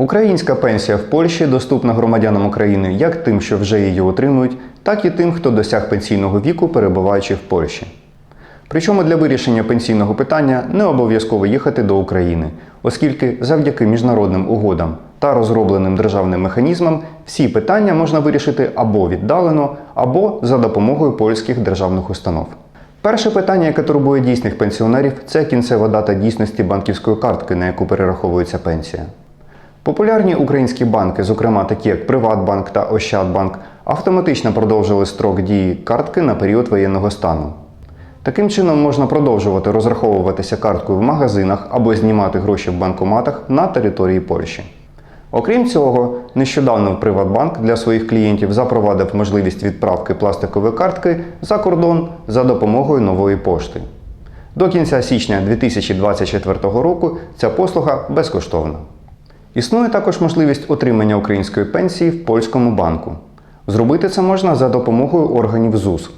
Українська пенсія в Польщі доступна громадянам України як тим, що вже її отримують, так і тим, хто досяг пенсійного віку, перебуваючи в Польщі. Причому для вирішення пенсійного питання не обов'язково їхати до України, оскільки завдяки міжнародним угодам та розробленим державним механізмам всі питання можна вирішити або віддалено, або за допомогою польських державних установ. Перше питання, яке турбує дійсних пенсіонерів, це кінцева дата дійсності банківської картки, на яку перераховується пенсія. Популярні українські банки, зокрема такі як Приватбанк та Ощадбанк, автоматично продовжили строк дії картки на період воєнного стану. Таким чином можна продовжувати розраховуватися карткою в магазинах або знімати гроші в банкоматах на території Польщі. Окрім цього, нещодавно Приватбанк для своїх клієнтів запровадив можливість відправки пластикової картки за кордон за допомогою нової пошти. До кінця січня 2024 року ця послуга безкоштовна. Існує також можливість отримання української пенсії в польському банку. Зробити це можна за допомогою органів ЗУС.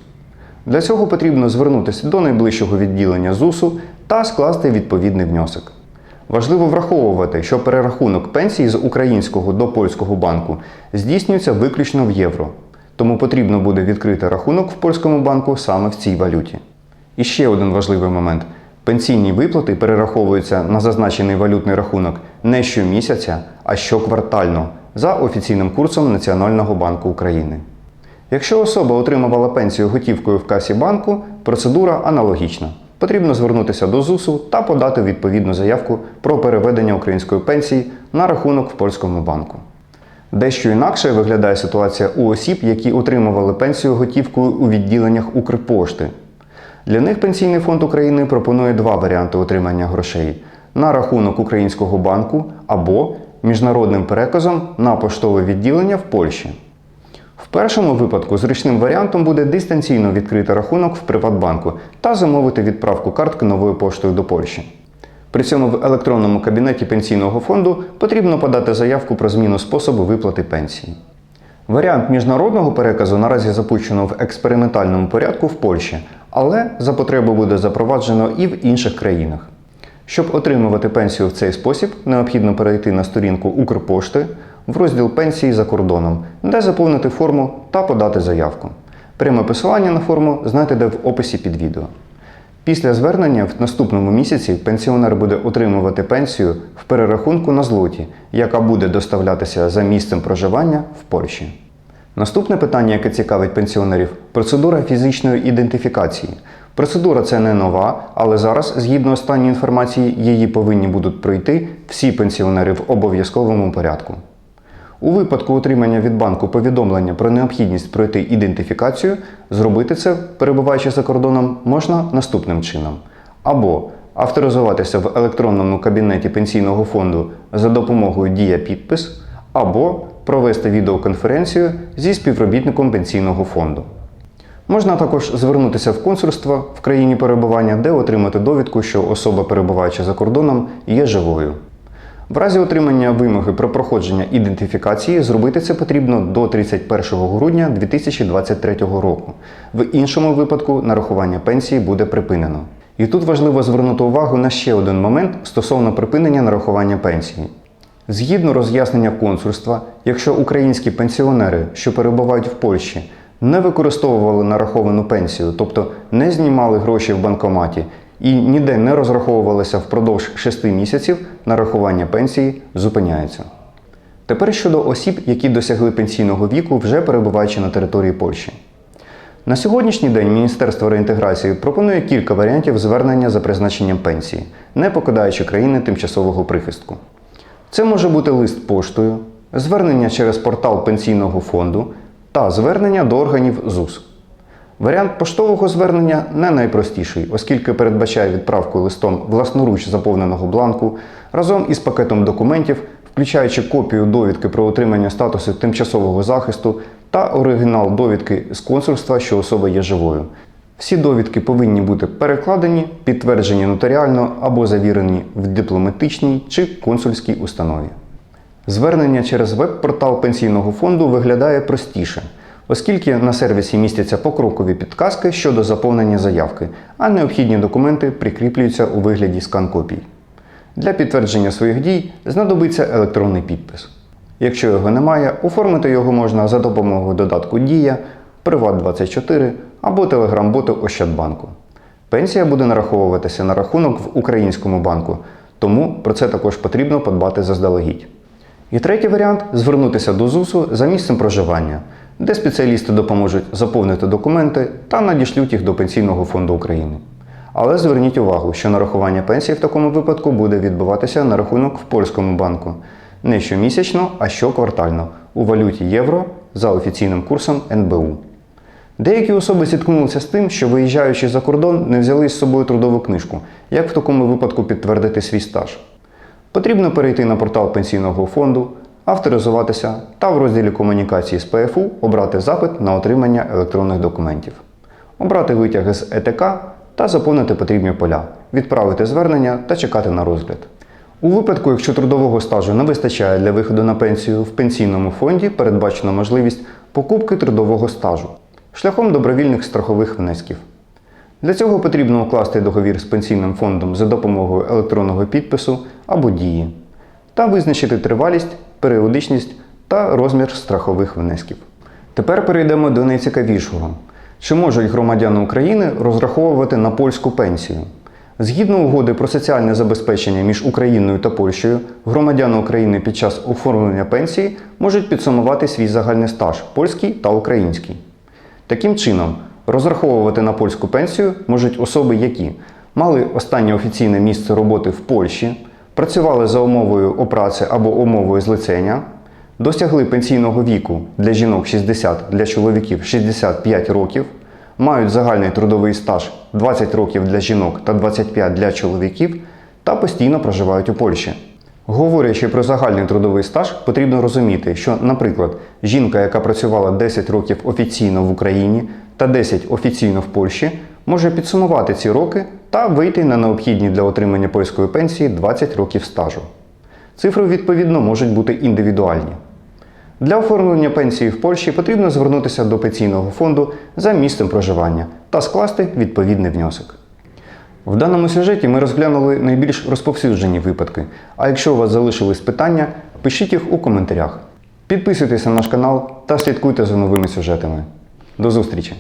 Для цього потрібно звернутися до найближчого відділення ЗУСу та скласти відповідний внесок. Важливо враховувати, що перерахунок пенсії з українського до польського банку здійснюється виключно в євро, тому потрібно буде відкрити рахунок в польському банку саме в цій валюті. І ще один важливий момент: пенсійні виплати перераховуються на зазначений валютний рахунок не щомісяця, а щоквартально за офіційним курсом Національного банку України. Якщо особа отримувала пенсію готівкою в касі банку, процедура аналогічна. Потрібно звернутися до ЗУСу та подати відповідну заявку про переведення української пенсії на рахунок в польському банку. Дещо інакше виглядає ситуація у осіб, які отримували пенсію готівкою у відділеннях Укрпошти. Для них Пенсійний фонд України пропонує два варіанти отримання грошей на рахунок українського банку або міжнародним переказом на поштове відділення в Польщі. В першому випадку зручним варіантом буде дистанційно відкрити рахунок в Приватбанку та замовити відправку картки новою поштою до Польщі. При цьому в електронному кабінеті пенсійного фонду потрібно подати заявку про зміну способу виплати пенсії. Варіант міжнародного переказу наразі запущено в експериментальному порядку в Польщі, але за потреби буде запроваджено і в інших країнах. Щоб отримувати пенсію в цей спосіб, необхідно перейти на сторінку Укрпошти в розділ пенсії за кордоном, де заповнити форму та подати заявку. Пряме посилання на форму знайдете в описі під відео. Після звернення в наступному місяці пенсіонер буде отримувати пенсію в перерахунку на злоті, яка буде доставлятися за місцем проживання в Польщі. Наступне питання, яке цікавить пенсіонерів процедура фізичної ідентифікації. Процедура це не нова, але зараз, згідно останньої інформації, її повинні будуть пройти всі пенсіонери в обов'язковому порядку. У випадку отримання від банку повідомлення про необхідність пройти ідентифікацію, зробити це, перебуваючи за кордоном, можна наступним чином: або авторизуватися в електронному кабінеті пенсійного фонду за допомогою Дія підпис, або провести відеоконференцію зі співробітником пенсійного фонду. Можна також звернутися в консульство в країні перебування, де отримати довідку, що особа, перебуваючи за кордоном, є живою. В разі отримання вимоги про проходження ідентифікації зробити це потрібно до 31 грудня 2023 року. В іншому випадку нарахування пенсії буде припинено. І тут важливо звернути увагу на ще один момент стосовно припинення нарахування пенсії. Згідно роз'яснення консульства, якщо українські пенсіонери, що перебувають в Польщі, не використовували нараховану пенсію, тобто не знімали гроші в банкоматі і ніде не розраховувалися впродовж 6 місяців, нарахування пенсії зупиняється. Тепер щодо осіб, які досягли пенсійного віку, вже перебуваючи на території Польщі. На сьогоднішній день Міністерство реінтеграції пропонує кілька варіантів звернення за призначенням пенсії, не покидаючи країни тимчасового прихистку. Це може бути лист поштою, звернення через портал пенсійного фонду та звернення до органів ЗУС. Варіант поштового звернення не найпростіший, оскільки передбачає відправку листом власноруч заповненого бланку разом із пакетом документів, включаючи копію довідки про отримання статусу тимчасового захисту та оригінал довідки з консульства, що особа є живою. Всі довідки повинні бути перекладені, підтверджені нотаріально або завірені в дипломатичній чи консульській установі. Звернення через веб-портал пенсійного фонду виглядає простіше, оскільки на сервісі містяться покрокові підказки щодо заповнення заявки, а необхідні документи прикріплюються у вигляді скан-копій. Для підтвердження своїх дій знадобиться електронний підпис. Якщо його немає, оформити його можна за допомогою додатку Дія, Приват24 або телеграм-боту Ощадбанку. Пенсія буде нараховуватися на рахунок в українському банку, тому про це також потрібно подбати заздалегідь. І третій варіант звернутися до ЗУСу за місцем проживання, де спеціалісти допоможуть заповнити документи та надішлють їх до Пенсійного фонду України. Але зверніть увагу, що нарахування пенсії в такому випадку буде відбуватися на рахунок в польському банку не щомісячно, а щоквартально у валюті євро за офіційним курсом НБУ. Деякі особи зіткнулися з тим, що виїжджаючи за кордон, не взяли з собою трудову книжку. Як в такому випадку підтвердити свій стаж? Потрібно перейти на портал пенсійного фонду, авторизуватися та в розділі комунікації з ПФУ обрати запит на отримання електронних документів, обрати витяг з ЕТК та заповнити потрібні поля, відправити звернення та чекати на розгляд. У випадку, якщо трудового стажу не вистачає для виходу на пенсію, в пенсійному фонді передбачена можливість покупки трудового стажу шляхом добровільних страхових внесків. Для цього потрібно укласти договір з пенсійним фондом за допомогою електронного підпису або дії та визначити тривалість, періодичність та розмір страхових внесків. Тепер перейдемо до найцікавішого: чи можуть громадяни України розраховувати на польську пенсію? Згідно угоди про соціальне забезпечення між Україною та Польщею, громадяни України під час оформлення пенсії можуть підсумувати свій загальний стаж польський та український. Таким чином, розраховувати на польську пенсію можуть особи, які мали останнє офіційне місце роботи в Польщі, працювали за умовою опраці або умовою злицення, досягли пенсійного віку для жінок 60, для чоловіків 65 років, мають загальний трудовий стаж 20 років для жінок та 25 для чоловіків та постійно проживають у Польщі. Говорячи про загальний трудовий стаж, потрібно розуміти, що, наприклад, жінка, яка працювала 10 років офіційно в Україні та 10 офіційно в Польщі, може підсумувати ці роки та вийти на необхідні для отримання польської пенсії 20 років стажу. Цифри, відповідно, можуть бути індивідуальні. Для оформлення пенсії в Польщі потрібно звернутися до пенсійного фонду за місцем проживання та скласти відповідний внесок. В даному сюжеті ми розглянули найбільш розповсюджені випадки. А якщо у вас залишились питання, пишіть їх у коментарях. Підписуйтесь на наш канал та слідкуйте за новими сюжетами. До зустрічі!